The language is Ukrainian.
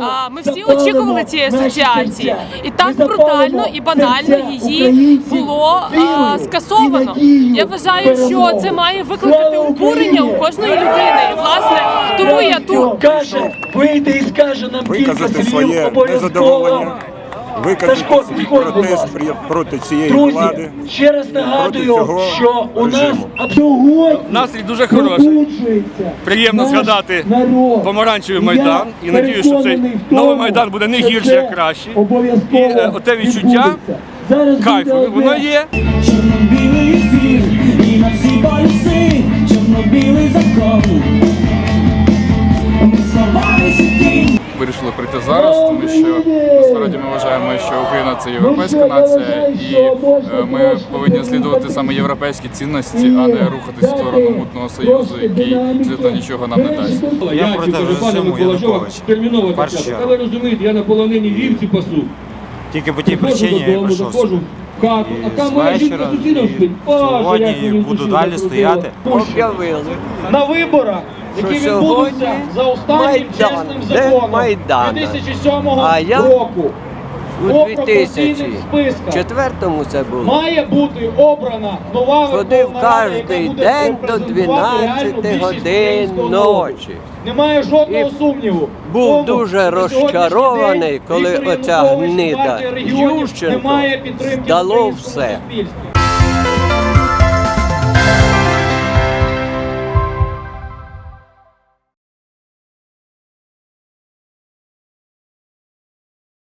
А, Ми всі очікували цієї асоціації, і так брутально і банально її було а, скасовано. Я вважаю, що це має викликати обурення у кожної людини. І власне тому я тут. каже, вийде і скаже нам кілька своє обов'язково. Виказати свій протест проти цієї Друзі, влади. ще раз нагадую, що у нас сьогодні Настрій дуже хороший. Приємно згадати народ. помаранчевий Майдан. І надіюсь, що цей тому, новий Майдан буде не гірше, а краще. І, е, оте відчуття відбудеться. Зараз Кайф, буде одне. воно є. Чорно-білий ефір і на всі полюси, чорно-білий закон. Ми вирішили прийти зараз, тому що насправді ми що Україна це європейська нація, і е, ми повинні слідувати саме європейські цінності, а не рухатись в сторону мутного союзу, який абсолютно нічого нам не дасть. Я проти режиму Януковича. терміново. Але ви розумієте, я на полонині вівці пасу. Тільки по тій причині я прийшов І а там з моя жінка вечора, сусідом спить. Сьогодні буду далі стояти. Об'явили. На виборах, які відбудуться за останнім Майдан. чесним законом Майдан? 2007 А року. У По пропорційних 2004 списках це було. має бути обрана нова Ходив кожен день до репрезентувати 12 годин ночі. Немає жодного сумніву. був дуже розчарований, коли оця гнида Ющенко дало все.